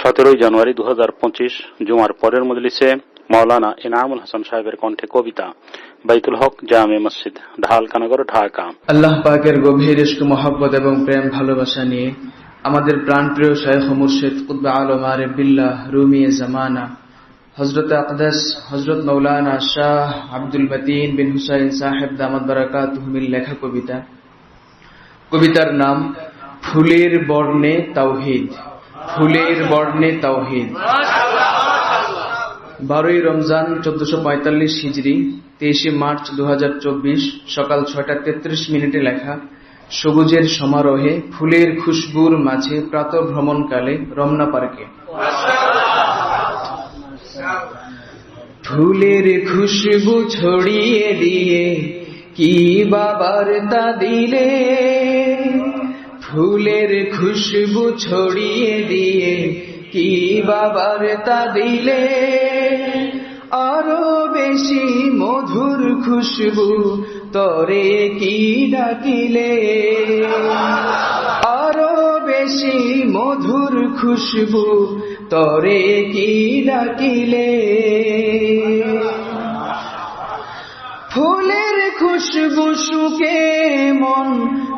সতেরোই জানুয়ারি দু জুমার পরের মজলিসে মাওলানা ইনামুল হাসান সাহেবের কণ্ঠে কবিতা। বাইতুল হক জামে মসজিদ, ঢালকানগর, ঢাকা। আল্লাহ পাকের গভীর ইস্ক মহব্বত এবং প্রেম ভালোবাসা নিয়ে আমাদের প্রাণপ্রিয় শাইখ মুর্শিদ কুতবা আলম আরে বিল্লাহ রুমি জামানা হজরত আকদাস হজরত মৌলানা শাহ আব্দুল মতিন বিন হুসাইন সাহেব দামাদ বারাকাত লেখা কবিতা। কবিতার নাম, ফুলের বর্ণে তাওহিদ। ফুলের বর্ণে তাওহিদ। বারোই রমজান চোদ্দশো পঁয়তাল্লিশ হিজড়ি তেইশে মার্চ দু হাজার চব্বিশ, সকাল ছয়টা তেত্রিশ মিনিটে লেখা, সবুজের সমারোহে ফুলের খুশবুর মাঝে প্রাত ভ্রমণকালে রমনা পার্কে। ফুলের খুশবু ছড়িয়ে দিয়ে কি বাবার তা দিলে? ফুলের খুশবু ছড়িয়ে দিয়ে কি বাবার তা দিলে আরও বেশি মধুর খুশবু তরে কি ডাকিলে? আরও বেশি মধুর খুশবু তরে কি ডাকিলে? ফুলের খুশবু শুকে মন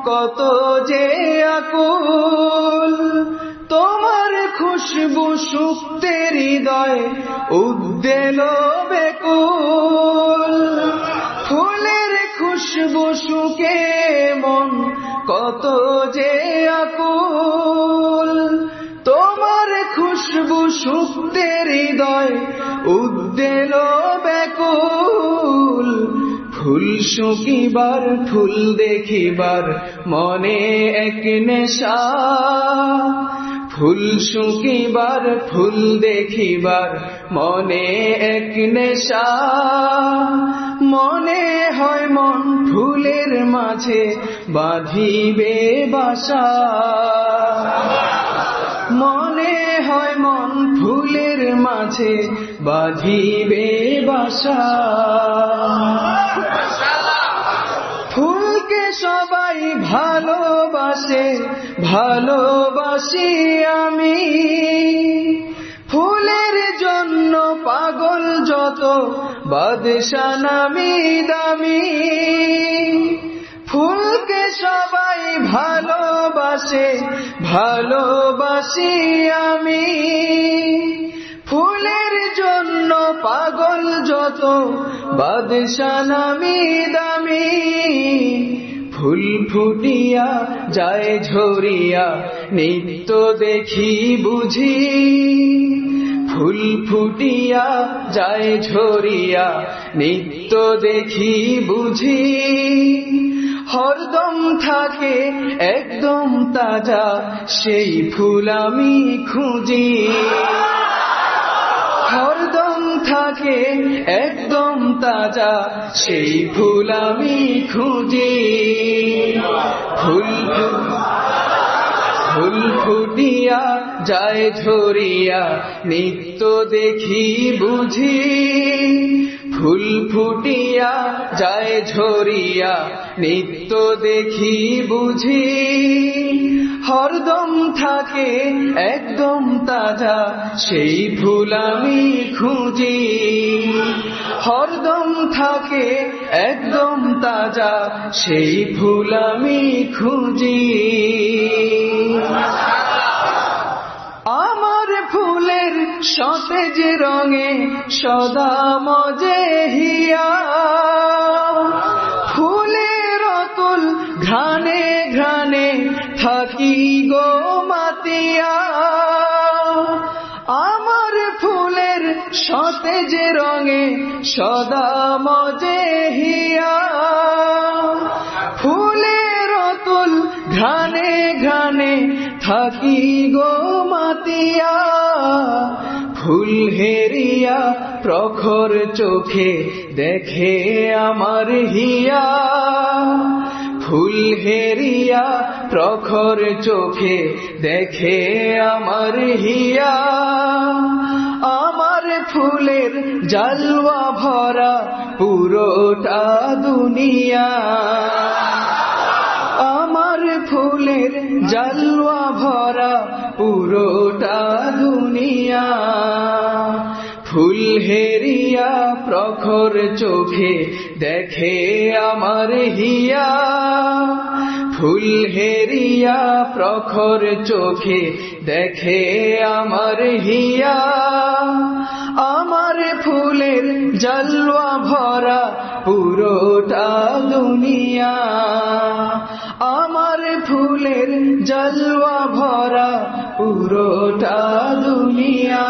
কত যে আকুল তোমার খুশবু শুকতে হৃদয় উদ্দেল বেকুল। ফুলের খুশবু শুকে মন কত যে আকুল। তোমার খুশবু শুকতে হৃদয় উদ্দেল ফুল শুকিবার, ফুল দেখিবার মনে এক নেশা। ফুল শুকিবার, ফুল দেখিবার মনে এক নেশা। মনে হয় মন ফুলের মাঝে বাঁধিবে বাসা। মনে মাঝে বাঁধিবে বাসা। ফুলকে সবাই ভালোবাসে, ভালোবাসি আমি। ফুলের জন্য পাগল যত, বাদশা নামি দামি। ফুলকে সবাই ভালোবাসে, ভালোবাসি আমি। ফুলের জন্য পাগল যত বাদশা নামি দামি। ফুল ফুটিয়া যায় ঝরিয়া, নিত্য দেখি বুঝি। ফুল ফুটিয়া যায় ঝরিয়া, নিত্য দেখি বুঝি। হরদম থাকে একদম তাজা, সেই ফুল আমি খুঁজি। হরদম থাকে, একদম তাজা। সেই ফুল আমি খুঁজি। ফুল ফুল ফুটিয়া যায় ঝরিয়া, নিত্য দেখি বুঝি। ফুল ফুটিয়া যায় ঝরিয়া, নিত্য দেখি বুঝি। থাকে একদম তাজা, সেই ফুল আমি খুঁজি। হরদম থাকে একদম তাজা, সেই ফুল আমি খুঁজি। আমার ফুলের সতেজ রঙে সদা মজে হিয়া। সতেজ রঙে সদা মজে হিয়া। ফুলের অতুল ঘানে ঘানে থাকি গো মাতিয়া। ফুল হেরিয়া প্রখর চোখে দেখে আমার হিয়া। ফুল হেরিয়া প্রখর চোখে দেখে আমার হিয়া। ফুলের জালওয়া ভরা পুরোটা দুনিয়া। আমার ফুলের জালওয়া ভরা পুরোটা দুনিয়া। ফুল হেরিয়া প্রখর চোখে দেখে আমার হিয়া। ফুল হেরিয়া প্রখর চোখে দেখে আমার হিয়া। আমার ফুলের জলওয়া ভরা পুরোটা দুনিয়া। আমার ফুলের জলওয়া ভরা পুরোটা দুনিয়া।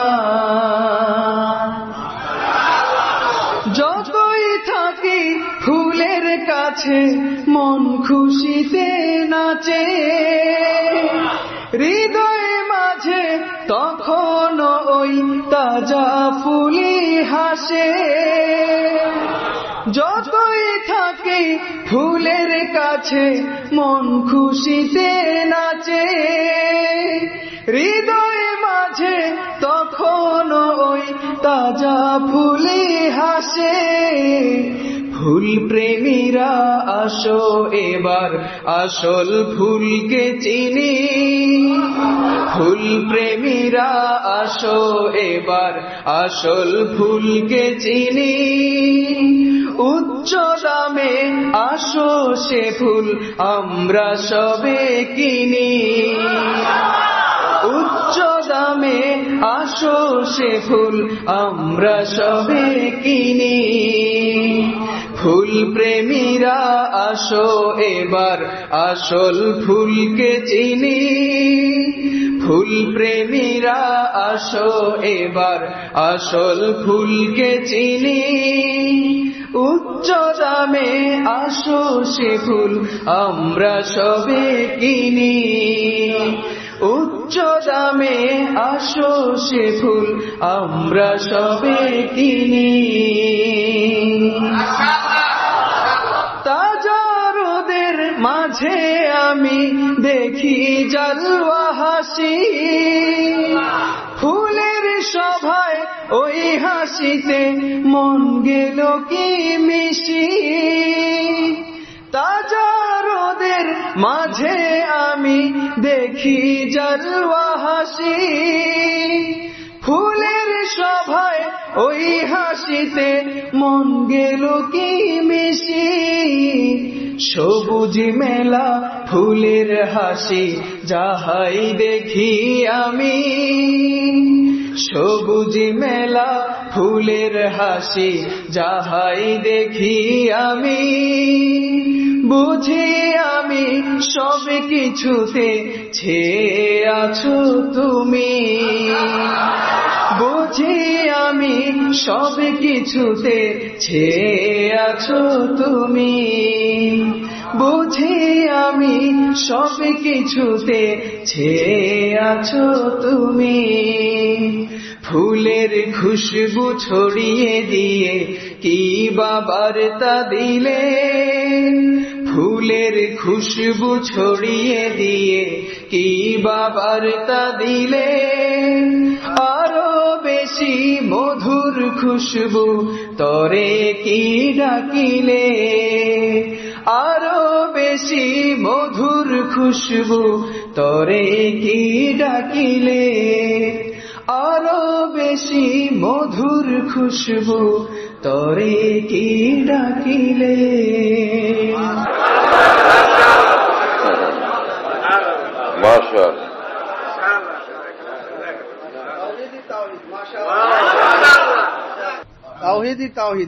যতই থাকি ফুলের কাছে, মন খুশিতে নাচে। হৃদয়ে মাঝে তখন তাজা ফুলি হাসে। যতই থাকে ফুলের কাছে, মন খুশিতে নাচে। হৃদয় মাঝে তখন ওই তাজা ফুলি হাসে। ফুল প্রেমীরা আসো এবার, আসল ফুলকে চিনি। ফুল প্রেমীরা আসো এবার, আসল ফুলকে চিনি। উচ্চ দামে আসো সে ফুল, আমরা সবে কিনি। দামে আসো সে ফুল, আমরা সবে কিনি। ফুল প্রেমীরা আসো এবার, আসল ফুলকে চিনি। ফুল প্রেমীরা আসো এবার, আসল ফুলকে চিনি। উচ্চ দামে আসো সে ফুল, আমরা সবে কিনি। উচ্চ দামে আসো সে ফুল, আমরা সবে কিনি। তাজা রোদের মাঝে আমি দেখি জালওয়া হাসি। ফুলের সভায় ওই হাসিতে মন গেল কি মিশি। তাজা রোদের মাঝে দেখি জালওয়া হাসি ফুলের সভায় ওই হাসিতে মন গেল কি মিশি। সবুজ মেলা, ফুলের হাসি যাহাই দেখি আমি। সবুজ মেলা, ফুলের হাসি যাহাই দেখি আমি। বুঝি আমি সব কিছুতে ছে আছো তুমি। বুঝি আমি সব কিছুতে ছে আছো তুমি। বুঝি আমি সব কিছুতে ছে আছো তুমি। ফুলের খুশবু ছড়িয়ে দিয়ে কি বাবার দিলে? ফুলের খুশবু ছড়িয়ে দিয়ে কি বাবার দিলে? আরও বেশি মধুর খুশবু, তরে কি ডাকিলে? আরও বেশি মধুর খুশবু, তরে কি ডাকিলে? আরও বেশি মধুর খুশবু, তরে কি ডাকিলে? মার্শাল তাওহিদি তাওহিদ